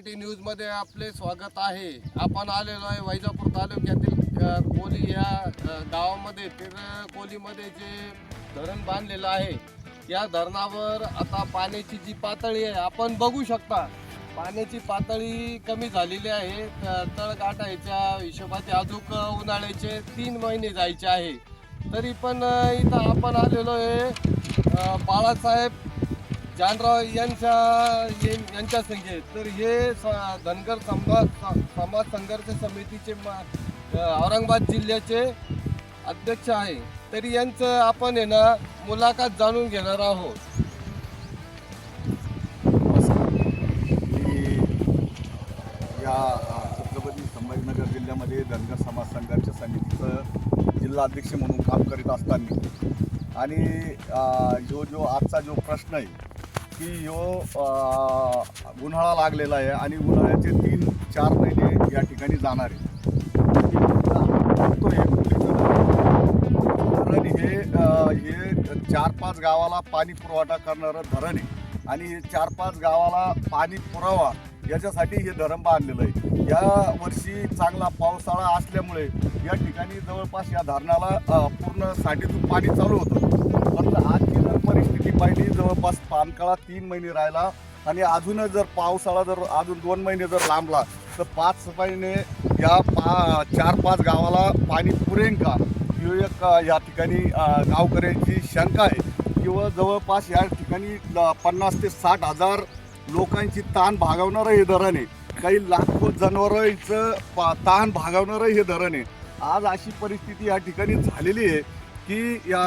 मराठी न्यूजमध्ये आपले स्वागत आहे. आपण आलेलो आहे वैजापूर तालुक्यातील कोली या गावामध्ये. तर कोलीमध्ये जे धरण बांधलेलं आहे या धरणावर आता पाण्याची जी पातळी आहे आपण बघू शकता. पाण्याची पातळी कमी झालेली आहे. त- तळ गाठायच्या हिशोबाने अजून उन्हाळ्याचे तीन महिने जायचे आहे. तरी पण इथं आपण आलेलो आहे बाळासाहेब जानराव यांच्या यांच्या संख्येत तर हे स- धनगर समाज समाज संघर्ष समितीचे औरंगाबाद जिल्ह्याचे अध्यक्ष आहे. तरी यांचं आपण आहे ना मुलाखत जाणून घेणार आहोत. या छत्रपती संभाजीनगर जिल्ह्यामध्ये धनगर समाज संघर्ष समितीचं जिल्हा अध्यक्ष म्हणून काम करीत असताना आणि जो जो आजचा जो प्रश्न आहे की यो उन्हाळा लागलेला आहे आणि उन्हाळ्याचे तीन चार महिने या ठिकाणी जाणार आहे. धरण हे हे चार पाच गावाला पाणी पुरवठा करणारं धरण आहे. आणि हे चार पाच गावाला पाणी पुरावा याच्यासाठी हे धरण बांधलेलं आहे. या वर्षी चांगला पावसाळा असल्यामुळे या ठिकाणी जवळपास या धरणाला पूर्ण साठीतून पाणी चालू होतं. पण पाहिली जवळपास पानकाळा तीन महिने राहिला. आणि अजूनच जर पावसाळा जर अजून दोन महिने जर लांबला तर पाच महिने या पा चार पाच गावाला पाणी पुरेन का? ही एक या ठिकाणी गावकऱ्यांची शंका आहे. किंवा जवळपास या ठिकाणी पन्नास ते साठ हजार लोकांची ताण भागवणारं हे धरण आहे. काही लाखो जनावरांचं पा- ताण भागवणारं हे धरण आहे. आज अशी परिस्थिती या ठिकाणी झालेली आहे. की या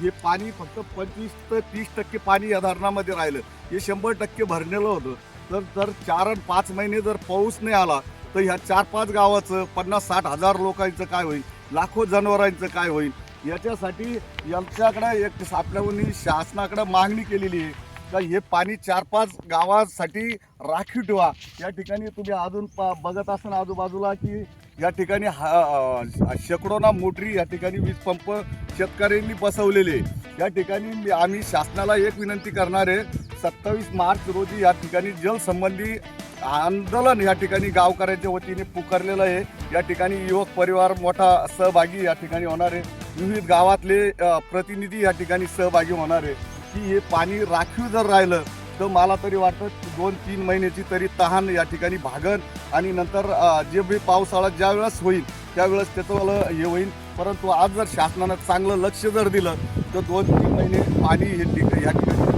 हे पाणी फक्त पंचवीस ते तीस टक्के पाणी या धरणामध्ये राहिलं. हे शंभर टक्के भरलेलं होतं. तर जर चार आणि पाच महिने जर पाऊस नाही आला तर ह्या चार पाच गावाचं पन्नास साठ हजार लोकांचं काय होईल? लाखो जनावरांचं काय होईल? याच्यासाठी यांच्याकडे एक आपल्याहून शासनाकडे मागणी केलेली आहे का हे पाणी चार पाच गावासाठी राखीव ठेवा. या ठिकाणी तुम्ही अजून पा बघत असाल आजूबाजूला की या ठिकाणी हा शेकडोना मोटरी या ठिकाणी वीज पंप शेतकऱ्यांनी बसवलेले. आहे. या ठिकाणी आम्ही शासनाला एक विनंती करणार आहे सत्तावीस मार्च रोजी या ठिकाणी जलसंबंधी आंदोलन या ठिकाणी गावकऱ्यांच्या वतीने पुकारलेलं आहे. या ठिकाणी युवक परिवार मोठा सहभागी या ठिकाणी होणार आहे. विविध गावातले प्रतिनिधी या ठिकाणी सहभागी होणार आहे. की हे पाणी राखीव जर राहिलं तर मला तरी वाटतं दोन तीन महिन्याची तरी तहान या ठिकाणी भागन आणि नंतर जे बी पावसाळा ज्या वेळेस होईल त्यावेळेस त्याचं हे होईल. परंतु आज जर शासनानं चांगलं लक्ष जर दिलं तर दोन तीन महिने पाणी हे ठिक या ठिकाणी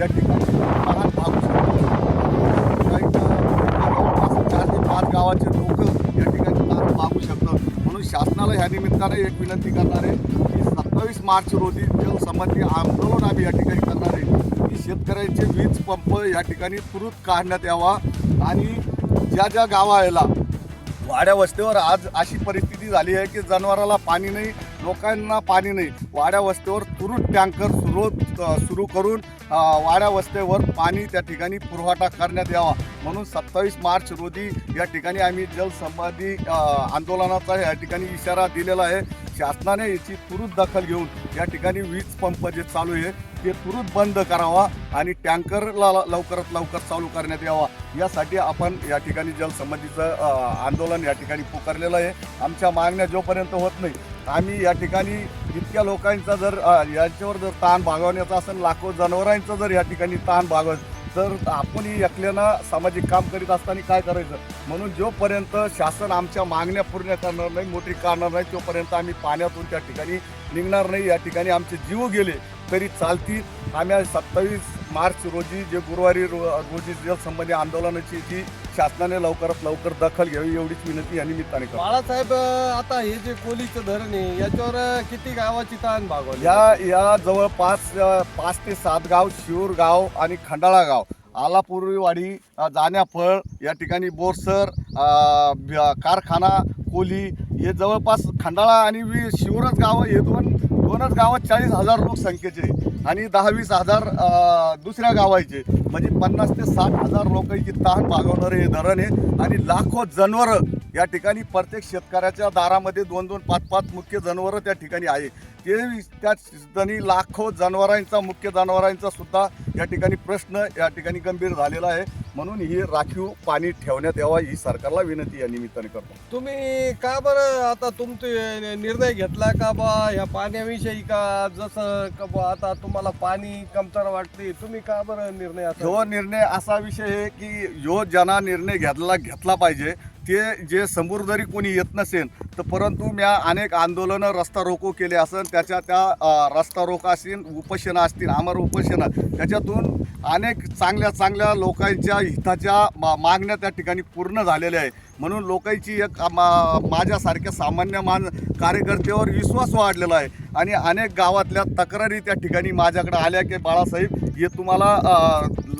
या ठिकाणी तहान भागू शकतं. चार ते पाच गावाचे लोक या ठिकाणी तहान भागू शकतं म्हणून शासनाला ह्या निमित्ताने एक विनंती करणार आहे की सत्तावीस मार्च रोजी जलसंबंधी आंदोलन आम्ही या ठिकाणी करणार आहे. शेतकऱ्यांचे वीज पंप या ठिकाणी तुरुत काढण्यात यावा आणि ज्या ज्या गावाला वाड्या वस्तीवर आज अशी परिस्थिती झाली आहे की जनावराला पाणी नाही लोकांना पाणी नाही वाड्या वस्तीवर तुरुत टँकर सुरू सुरू करून वाड्या वस्तीवर पाणी त्या ठिकाणी पुरवठा करण्यात यावा. म्हणून सत्तावीस मार्च रोजी या ठिकाणी आम्ही जलसंबंधी आंदोलनाचा या ठिकाणी इशारा दिलेला आहे. शासनाने याची तुरुत दखल घेऊन या ठिकाणी वीज पंप जे चालू आहे ते तुरुत बंद करावा आणि टँकरला लवकरात लवकर चालू करण्यात यावा. यासाठी आपण या ठिकाणी जलसंबंधीचं आंदोलन या ठिकाणी पुकारलेलं आहे. आमच्या मागण्या जोपर्यंत होत नाही आम्ही या ठिकाणी इतक्या लोकांचा जर यांच्यावर जर ताण भागवण्याचा असेल लाखो जनावरांचा जर या ठिकाणी ताण भागवत तर आपणही एकल्यानं सामाजिक काम करीत असताना काय करायचं? म्हणून जोपर्यंत शासन आमच्या मागण्या पूर्ण करणार नाही मोठी काढणार नाही तोपर्यंत आम्ही पाण्यातून त्या ठिकाणी निघणार नाही. या ठिकाणी आमचे जीव गेले. तरी चालतील. आम्ही सत्तावीस मार्च रोजी जे गुरुवारी रो रोजी जलसंबंधी आंदोलनाची ती शासनाने लवकरात लवकर दखल घ्यावी एवढीच विनंती या निमित्ताने करतो. बाळासाहेब आता हे जे कोलीचं धरण आहे याच्यावर किती गावाची ताण भागवली? या या जवळपास पाच ते सात गाव शिरूर गाव आणि खंडाळा गाव आलापूर्वीवाडी जाण्याफळ या ठिकाणी बोरसर कारखाना कोली हे जवळपास खंडाळा आणि वि शिवरच गावं हे दोन दोनच गावात चाळीस हजार लोकसंख्येचे आणि दहा वीस हजार दुसऱ्या गावाचे. म्हणजे पन्नास ते साठ हजार लोकांची ताण भागवणारे हे धरण आहे. आणि लाखो जनावरं या ठिकाणी प्रत्येक शेतकऱ्याच्या दारामध्ये दोन दोन पाच पाच मुख्य जनावरं त्या ठिकाणी आहे. ते त्या ठिकाणी लाखो जनावरांचा मुख्य जनावरांचा सुद्धा या ठिकाणी प्रश्न या ठिकाणी गंभीर झालेला आहे. म्हणून ही राखीव पाणी ठेवण्यात यावा ही सरकारला विनंती या निमित्ताने करतो. तुम्ही का बरं आता तुमचे निर्णय घेतला का बा? ह्या पाण्याविषयी का? जसं का बा आता तुम्हाला पाणी कमतर वाटते तुम्ही का बरं निर्णय असा? ह्यो निर्णय असा विषय आहे की ह्यो ज्यांना निर्णय घेतला घेतला पाहिजे ते जे समोर जरी कोणी येत नसेल तर परंतु म्या अनेक आंदोलनं रस्ता रोको केले असं त्याच्या त्या रस्ता रोको असतील उपोषणं असतील आमर उपोषणं त्याच्यातून अनेक चांगल्या चांगल्या लोकांच्या हिताच्या मा मागण्या त्या ठिकाणी पूर्ण झालेल्या आहे म्हणून लोकांची एक मा माझ्यासारख्या सामान्य मान कार्यकर्त्यावर विश्वास वाढलेला आहे. आणि अनेक गावातल्या तक्रारी त्या ठिकाणी माझ्याकडे आल्या की बाळासाहेब हे तुम्हाला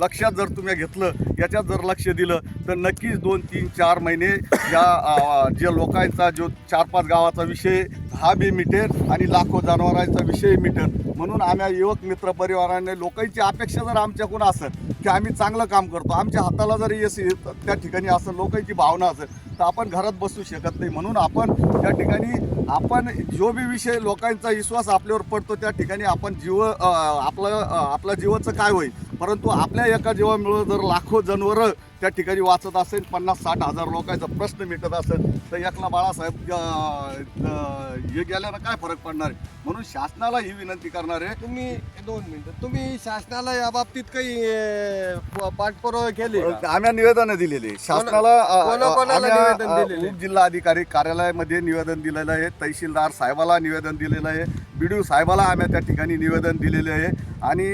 लक्षात जर तुम्ही घेतलं याच्यात जर लक्ष दिलं तर नक्कीच दोन तीन चार महिने या जे लोकांचा जो चार पाच गावाचा विषय हा बी मिटेल आणि लाखो जनावरांचा विषय मिटेल म्हणून आम्ही युवक मित्र परिवाराने लोकांची अपेक्षा जर आमच्याकडून असेल की आम्ही चांगलं काम करतो आमच्या हाताला जर यश येत त्या ठिकाणी असं लोकांची भावना असेल तर आपण घरात बसू शकत नाही. म्हणून आपण त्या ठिकाणी आपण जो बी विषय लोकांचा विश्वास आपल्यावर पडतो त्या ठिकाणी आपण जीव आपलं आपल्या जीवाचं काय होईल? परंतु आपल्या एका जीवामुळं जर लाखो जनावरं त्या ठिकाणी वाचत असेल पन्नास साठ हजार लोकांचा प्रश्न मिटत असेल तर एकला बाळासाहेब हे गेल्यानं काय फरक पडणार आहे? म्हणून शासनाला ही विनंती करणार आहे. तुम्ही दोन मिनिटं तुम्ही शासनाला या बाबतीत काही अं, पाठपुरावा केले का? आम्ही निवेदन दिलेले. शासनाला आम्ही, निवेदन दिलेले? उपजिल्हाधिकारी कार्यालयामध्ये निवेदन दिलेलं आहे. तहसीलदार साहेबाला निवेदन दिलेलं आहे. बी साहेबाला आम्ही त्या ठिकाणी निवेदन दिलेले आहे. आणि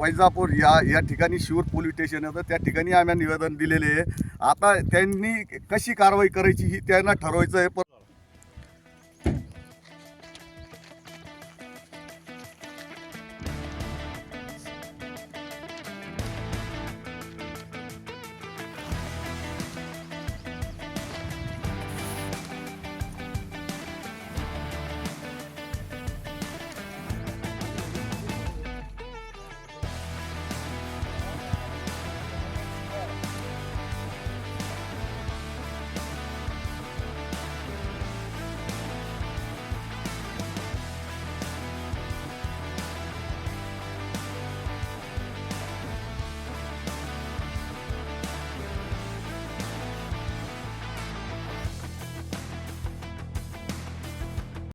वैजापूर या या ठिकाणी शिवर पोलीस स्टेशन येतं त्या ठिकाणी आम्ही निवेदन दिलेले आहे. आता त्यांनी कशी कारवाई करायची ही त्यांना ठरवायचं आहे. पण